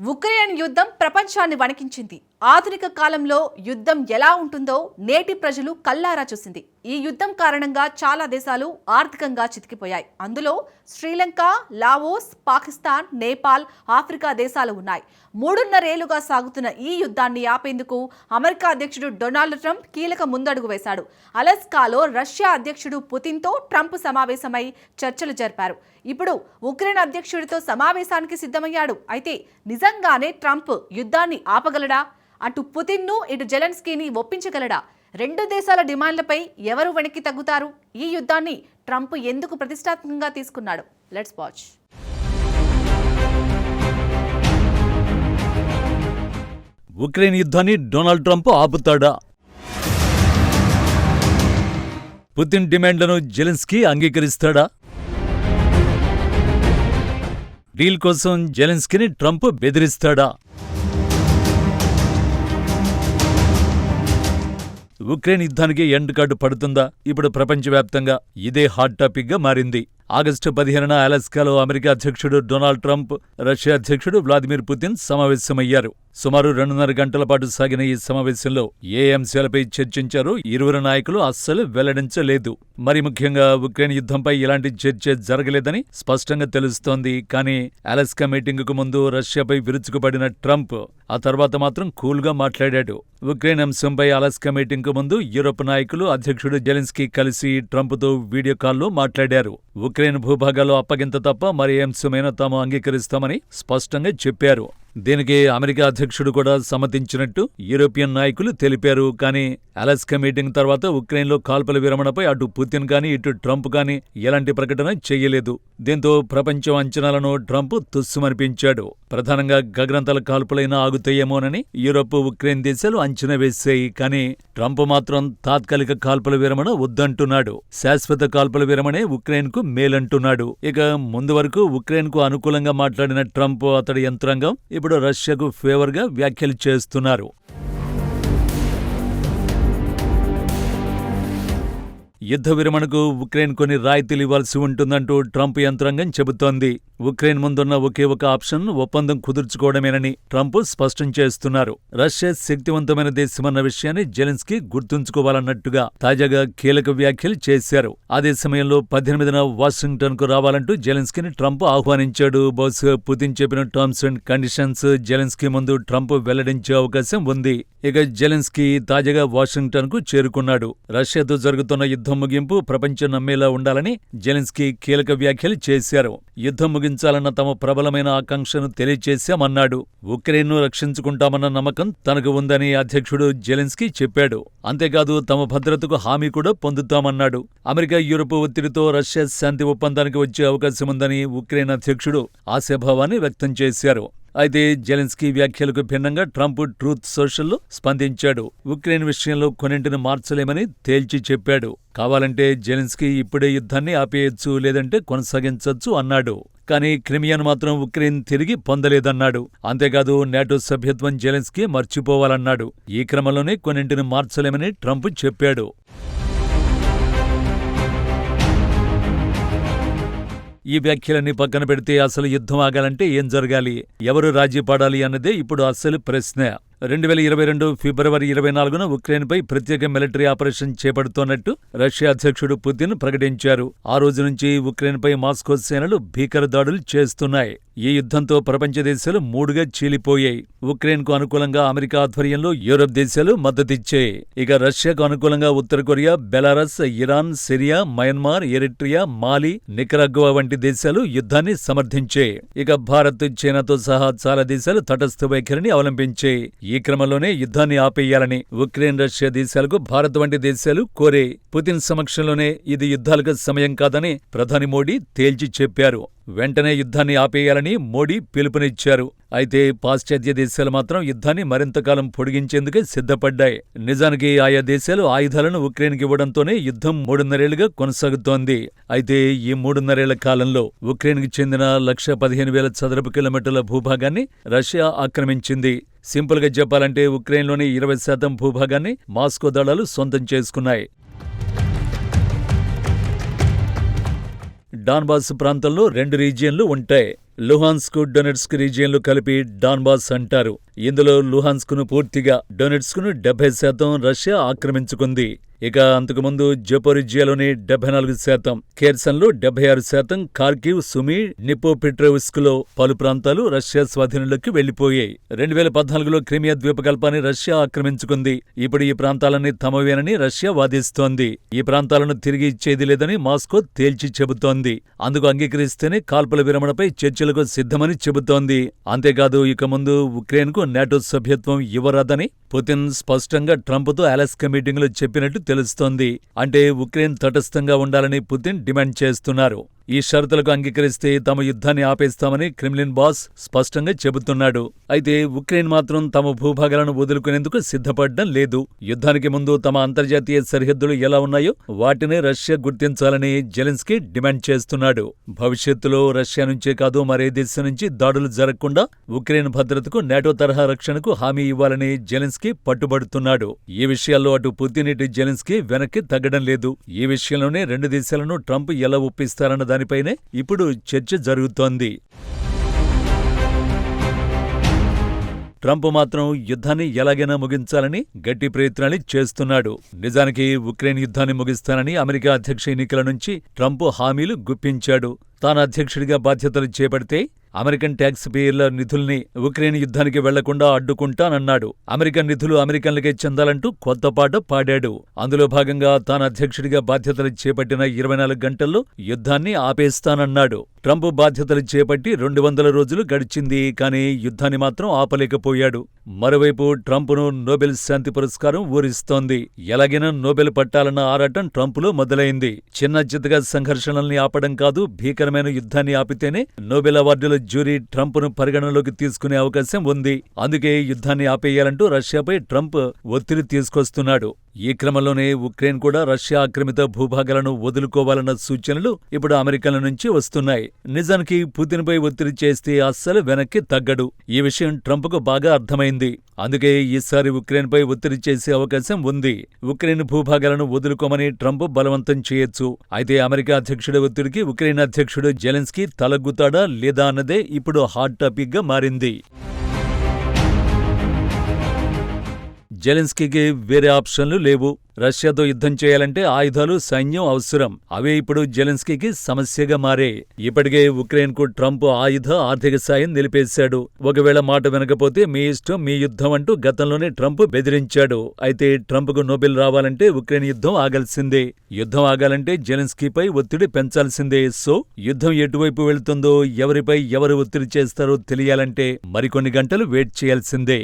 Ukraine యుద్ధం ప్రపంచాన్ని వణికించింది. ఆధునిక కాలంలో యుద్ధం ఎలా ఉంటుందో నేటి ప్రజలు కల్లారా చూసింది. ఈ యుద్ధం కారణంగా చాలా దేశాలు ఆర్థికంగా చితికిపోయాయి. అందులో శ్రీలంక లావోస్ పాకిస్తాన్ నేపాల్ ఆఫ్రికా దేశాలు ఉన్నాయి. మూడున్నరేళ్ళుగా సాగుతున్న ఈ యుద్ధాన్ని ఆపేందుకు అమెరికా అధ్యక్షుడు డొనాల్డ్ ట్రంప్ కీలక ముందడుగు వేశాడు. అలస్కాలో రష్యా అధ్యక్షుడు పుతిన్తో ట్రంప్ సమావేశమై చర్చలు జరిపారు. ఇప్పుడు ఉక్రెయిన్ అధ్యక్షుడితో సమావేశానికి సిద్ధమయ్యాడు. అయితే నిజంగానే ట్రంప్ యుద్ధాన్ని ఆపగలడా? అటు పుతిన్ను ఇటు జెలెన్స్కీని ఒప్పించగలడా? రెండు దేశాల డిమాండ్లపై ఎవరు వెనక్కి తగ్గుతారు? ఈ యుద్ధాన్ని ట్రంప్ ఎందుకు ప్రతిష్టాత్మకంగా తీసుకున్నాడు? లెట్స్ వాచ్ ఉక్రెయిన్ యుద్ధాన్ని డొనాల్డ్ ట్రంప్ ఆపుతాడా? పుతిన్ డిమాండ్లను జెలెన్స్కీ అంగీకరిస్తాడా? డీల్ కోసం జెలెన్స్కీని ట్రంప్ బెదిరిస్తాడా? ఉక్రెయిన్ యుద్ధానికి ఎండ్ కార్డు పడుతుందా? ఇప్పుడు ప్రపంచవ్యాప్తంగా ఇదే హాట్ టాపిక్గా మారింది. ఆగస్టు పదిహేనున అలాస్కాలో అమెరికా అధ్యక్షుడు డొనాల్డ్ ట్రంప్ రష్యా అధ్యక్షుడు వ్లాదిమిర్ పుతిన్ సమావేశమయ్యారు. సుమారు రెండున్నర గంటల పాటు సాగిన ఈ సమావేశంలో ఏ అంశాలపై చర్చించారో ఇరువురు నాయకులు అస్సలు వెల్లడించలేదు. మరి ముఖ్యంగా ఉక్రెయిన్ యుద్ధంపై ఇలాంటి చర్చ జరగలేదని స్పష్టంగా తెలుస్తోంది. కానీ అలస్కా మీటింగుకు ముందు రష్యాపై విరుచుకుపడిన ట్రంప్ ఆ తర్వాత మాత్రం కూల్గా మాట్లాడాడు. ఉక్రెయిన్ అంశంపై అలస్కా మీటింగ్కు ముందు యూరోప్ నాయకులు అధ్యక్షుడు జెలెన్స్కీ కలిసి ట్రంప్తో వీడియో కాల్లో మాట్లాడారు. ఉక్రెయిన్ భూభాగాల్లో అప్పగింత తప్ప మరి అంశమైనా తాము అంగీకరిస్తామని స్పష్టంగా చెప్పారు. దీనికి అమెరికా అధ్యక్షుడు కూడా సమ్మతించినట్టు యూరోపియన్ నాయకులు తెలిపారు. కానీ అలాస్కా మీటింగ్ తర్వాత ఉక్రెయిన్లో కాల్పుల విరమణపై అటు పుతిన్ కానీ ఇటు ట్రంప్ కానీ ఎలాంటి ప్రకటన చేయలేదు. దీంతో ప్రపంచం అంచనాలను ట్రంప్ తుస్సుమనిపించాడు. ప్రధానంగా గగనంతల కాల్పులైనా ఆగుతాయేమోనని యూరోప్ ఉక్రెయిన్ దేశాలు అంచనా వేశాయి. కానీ ట్రంప్ మాత్రం తాత్కాలిక కాల్పుల విరమణ వద్దంటున్నాడు. శాశ్వత కాల్పుల విరమణే ఉక్రెయిన్కు మేలంటున్నాడు. ఇక ముందు వరకు ఉక్రెయిన్కు అనుకూలంగా మాట్లాడిన ట్రంప్ అతడి యంత్రాంగం ఇప్పుడు రష్యాకు ఫేవర్గా వ్యాఖ్యలు చేస్తున్నారు. యుద్ధ విరమణకు ఉక్రెయిన్ కొన్ని రాయితీలు ఇవ్వాల్సి ఉంటుందంటూ ట్రంప్ యంత్రాంగం చెబుతోంది. ఉక్రెయిన్ ముందున్న ఒకే ఒక ఆప్షన్ ఒప్పందం కుదుర్చుకోవడమేనని ట్రంప్ స్పష్టం చేస్తున్నారు. రష్యా శక్తివంతమైన దేశమన్న విషయాన్ని జెలెన్స్కీ గుర్తుంచుకోవాలన్నట్టుగా తాజాగా కీలక వ్యాఖ్యలు చేశారు. అదే సమయంలో పద్దెనిమిదిన వాషింగ్టన్కు రావాలంటూ జెలెన్స్కీని ట్రంప్ ఆహ్వానించాడు. బహుశా పుతిన్ చెప్పిన టర్మ్స్ అండ్ కండిషన్స్ జెలెన్స్కీ ముందు ట్రంప్ వెల్లడించే అవకాశం ఉంది. ఇక జెలెన్స్కీ తాజాగా వాషింగ్టన్కు చేరుకున్నాడు. రష్యాతో జరుగుతున్న యుద్ధం ముగింపు ప్రపంచం నమ్మేలా ఉండాలని జెలెన్స్కీ కీలక వ్యాఖ్యలు చేశారు. యుద్ధం ముగించాలన్న తమ ప్రబలమైన ఆకాంక్షను తెలియచేశామన్నాడు. ఉక్రెయిన్ను రక్షించుకుంటామన్న నమ్మకం తనకు ఉందని అధ్యక్షుడు జెలెన్స్కీ చెప్పాడు. అంతేకాదు తమ భద్రతకు హామీ కూడా పొందుతామన్నాడు. అమెరికా యూరోప్ ఒత్తిడితో రష్యా శాంతి ఒప్పందానికి వచ్చే అవకాశముందని ఉక్రెయిన్ అధ్యక్షుడు ఆశాభావాన్ని వ్యక్తం చేశారు. అయితే జెలెన్స్కీ వ్యాఖ్యలకు భిన్నంగా ట్రంప్ ట్రూత్ సోషల్లో స్పందించాడు. ఉక్రెయిన్ విషయంలో కొన్నింటిని మార్చలేమని తేల్చి చెప్పాడు. కావాలంటే జెలెన్స్కీ ఇప్పుడే యుద్ధాన్ని ఆపేయొచ్చు లేదంటే కొనసాగించొచ్చు అన్నాడు. కానీ క్రిమియాను మాత్రం ఉక్రెయిన్ తిరిగి పొందలేదన్నాడు. అంతేకాదు నేటో సభ్యత్వం జెలెన్స్కీ మర్చిపోవాలన్నాడు. ఈ క్రమంలోనే కొన్నింటిని మార్చలేమని ట్రంప్ చెప్పాడు. ఈ వ్యాఖ్యలన్నీ పక్కన పెడితే అసలు యుద్ధం ఆగాలంటే ఏం జరగాలి? ఎవరు రాజీ పడాలి అన్నదే ఇప్పుడు అసలు ప్రశ్న. రెండు వేల ఇరవై రెండు ఫిబ్రవరి ఇరవై నాలుగున ఉక్రెయిన్పై ప్రత్యేక మిలిటరీ ఆపరేషన్ చేపడుతోన్నట్టు రష్యా అధ్యక్షుడు పుతిన్ ప్రకటించారు. ఆ రోజు నుంచి ఉక్రెయిన్పై మాస్కో సేనలు భీకర దాడులు చేస్తున్నాయి. ఈ యుద్ధంతో ప్రపంచ దేశాలు మూడుగా చీలిపోయాయి. ఉక్రెయిన్కు అనుకూలంగా అమెరికా ఆధ్వర్యంలో యూరప్ దేశాలు మద్దతిచ్చాయి. ఇక రష్యాకు అనుకూలంగా ఉత్తర Korea Belarus Iran Syria Myanmar Eritrea Mali Nicaragua వంటి దేశాలు యుద్ధాన్ని సమర్థించాయి. ఇక భారత్ చైనాతో సహా చాలా దేశాలు తటస్థ వైఖరిని అవలంబించాయి. ఈ క్రమంలోనే యుద్ధాన్ని ఆపేయాలని ఉక్రెయిన్ రష్యా దేశాలకు భారత్ వంటి దేశాలు కోరే. పుతిన్ సమక్షంలోనే ఇది యుద్ధాలకు సమయం కాదని ప్రధాని మోడీ తేల్చి చెప్పారు. వెంటనే యుద్ధాన్ని ఆపేయాలని మోడీ పిలుపునిచ్చారు. అయితే పాశ్చాత్య దేశాలు మాత్రం యుద్ధాన్ని మరింతకాలం పొడిగించేందుకే సిద్ధపడ్డాయి. నిజానికి ఆయా దేశాలు ఆయుధాలను ఉక్రెయిన్కి ఇవ్వడంతోనే యుద్ధం మూడున్నరేళ్ళుగా కొనసాగుతోంది. అయితే ఈ మూడున్నరేళ్ళ కాలంలో ఉక్రెయిన్కి చెందిన లక్ష పదిహేను వేల చదరపు కిలోమీటర్ల భూభాగాన్ని రష్యా ఆక్రమించింది. సింపుల్గా చెప్పాలంటే ఉక్రెయిన్లోని ఇరవై శాతం భూభాగాన్ని మాస్కో దళాలు సొంతం చేసుకున్నాయి. డాన్బాస్ ప్రాంతంలో రెండు రీజియన్లు ఉంటాయి. లుహాన్స్క్ డొనెట్స్క్ రీజియన్లు కలిపి డాన్బాస్ అంటారు. ఇందులో లుహాన్స్క్ను పూర్తిగా డొనెట్స్క్ను డెబ్బై శాతం రష్యా ఆక్రమించుకుంది. ఇక అంతకుముందు జపోరిజియాలోని డెబ్బై నాలుగు శాతం కేర్సన్లో డెబ్బై ఆరు శాతం కార్కివ్ సుమి నిపోపెట్రోవిస్క్లో పలు ప్రాంతాలు రష్యా స్వాధీనంలోకి వెళ్ళిపోయాయి రెండు వేల పద్నాలుగులో క్రిమియా ద్వీపకల్పాన్ని రష్యా ఆక్రమించుకుంది. ఇప్పుడు ఈ ప్రాంతాలన్నీ తమవేనని రష్యా వాదిస్తోంది. ఈ ప్రాంతాలను తిరిగి ఇచ్చేది లేదని మాస్కో తేల్చి చెబుతోంది. అందుకు అంగీకరిస్తేనే కాల్పుల విరమణపై చర్చలకు సిద్ధమని చెబుతోంది. అంతేకాదు ఇక ముందు ఉక్రెయిన్కు నాటో సభ్యత్వం ఇవ్వరాదని పుతిన్ స్పష్టంగా ట్రంప్తో అలాస్కా మీటింగ్లో చెప్పినట్టు తెలుస్తోంది. అంటే ఉక్రెయిన్ తటస్థంగా ఉండాలని పుతిన్ డిమాండ్ చేస్తున్నారు. ఈ షరతులకు అంగీకరిస్తే తమ యుద్ధాన్ని ఆపేస్తామని క్రిమ్లిన్ బాస్ స్పష్టంగా చెబుతున్నాడు. అయితే ఉక్రెయిన్ మాత్రం తమ భూభాగాలను వదులుకునేందుకు సిద్ధపడడం లేదు. యుద్ధానికి ముందు తమ అంతర్జాతీయ సరిహద్దులు ఎలా ఉన్నాయో వాటిని రష్యా గుర్తించాలని జెలెన్స్కీ డిమాండ్ చేస్తున్నాడు. భవిష్యత్తులో రష్యా నుంచే కాదు మరే దేశం నుంచి దాడులు జరగకుండా ఉక్రెయిన్ భద్రతకు నాటో తరహా రక్షణకు హామీ ఇవ్వాలని జెలెన్స్కీ పట్టుబడుతున్నాడు. ఈ విషయాల్లో అటు పుతిన్ ఇటు జెలెన్స్కీ వెనక్కి తగ్గడం లేదు. ఈ విషయంలోనే రెండు దేశాలను ట్రంప్ ఎలా ఒప్పిస్తారన్న దానిపైనే ఇప్పుడు చర్చ జరుగుతోంది. ట్రంప్ మాత్రం యుద్ధాన్ని ఎలాగైనా ముగించాలని గట్టి ప్రయత్నాలు చేస్తున్నాడు. నిజానికి ఉక్రెయిన్ యుద్ధాన్ని ముగిస్తానని అమెరికా అధ్యక్ష ఎన్నికల నుంచి ట్రంప్ హామీలు గుప్పించాడు. తాను అధ్యక్షుడిగా బాధ్యతలు చేపడితే అమెరికన్ ట్యాక్స్ పేయర్ల నిధుల్ని ఉక్రెయిన్ యుద్ధానికి వెళ్ళకుండా అడ్డుకుంటానన్నాడు. అమెరికన్ నిధులు అమెరికన్లకే చెందాలంటూ కొత్త పాట పాడాడు. అందులో భాగంగా తాను అధ్యక్షుడిగా బాధ్యతలు చేపట్టిన ఇరవై నాలుగు గంటల్లో యుద్ధాన్ని ఆపేస్తానన్నాడు. ట్రంప్ బాధ్యతలు చేపట్టి రెండు వందల రోజులు గడిచింది కానీ యుద్ధాన్ని మాత్రం ఆపలేకపోయాడు. మరోవైపు ట్రంప్ను నోబెల్ శాంతి పురస్కారం ఊరిస్తోంది. ఎలాగైనా నోబెల్ పట్టాలన్న ఆరాటం ట్రంప్లో మొదలైంది. చిన్న చిత్తగా సంఘర్షణల్ని ఆపడం కాదు భీకరమైన యుద్ధాన్ని ఆపితేనే నోబెల్ అవార్డుల జ్యూరీ ట్రంప్ను పరిగణనలోకి తీసుకునే అవకాశం ఉంది. అందుకే యుద్ధాన్ని ఆపేయాలంటూ రష్యాపై ట్రంప్ ఒత్తిడి తీసుకొస్తున్నాడు. ఈ క్రమంలోనే ఉక్రెయిన్ కూడా రష్యా ఆక్రమిత భూభాగాలను వదులుకోవాలన్న సూచనలు ఇప్పుడు అమెరికాల నుంచి వస్తున్నాయి. నిజానికి పుతిన్పై ఒత్తిడి చేస్తే అస్సలు వెనక్కి తగ్గడు. ఈ విషయం ట్రంప్కు బాగా అర్థమైంది. అందుకే ఈసారి ఉక్రెయిన్పై ఒత్తిడి చేసే అవకాశం ఉంది. ఉక్రెయిన్ భూభాగాలను వదులుకోమని ట్రంప్ బలవంతం చేయొచ్చు. అయితే అమెరికా అధ్యక్షుడి ఒత్తిడికి ఉక్రెయిన్ అధ్యక్షుడు జెలెన్స్కీ తలగ్గుతాడా లేదా అన్నదే ఇప్పుడు హాట్ టాపిక్గా మారింది. జెలెన్స్కీకి వేరే ఆప్షన్లు లేవు. రష్యాతో యుద్ధం చేయాలంటే ఆయుధాలు సైన్యం అవసరం. అవే ఇప్పుడు జెలెన్స్కీకి సమస్యగా మారే. ఇప్పటికే ఉక్రెయిన్కు ట్రంప్ ఆయుధ ఆర్థిక సాయం నిలిపేశాడు. ఒకవేళ మాట వినకపోతే మీ ఇష్టం మీ యుద్ధం అంటూ గతంలోనే ట్రంప్ బెదిరించాడు. అయితే ట్రంప్కు నోబెల్ రావాలంటే ఉక్రెయిన్ యుద్ధం ఆగాల్సిందే. యుద్ధం ఆగాలంటే జెలెన్స్కీపై ఒత్తిడి పెంచాల్సిందే. సో యుద్ధం ఎటువైపు వెళ్తుందో ఎవరిపై ఎవరు ఒత్తిడి చేస్తారో తెలియాలంటే మరికొన్ని గంటలు వెయిట్ చేయాల్సిందే.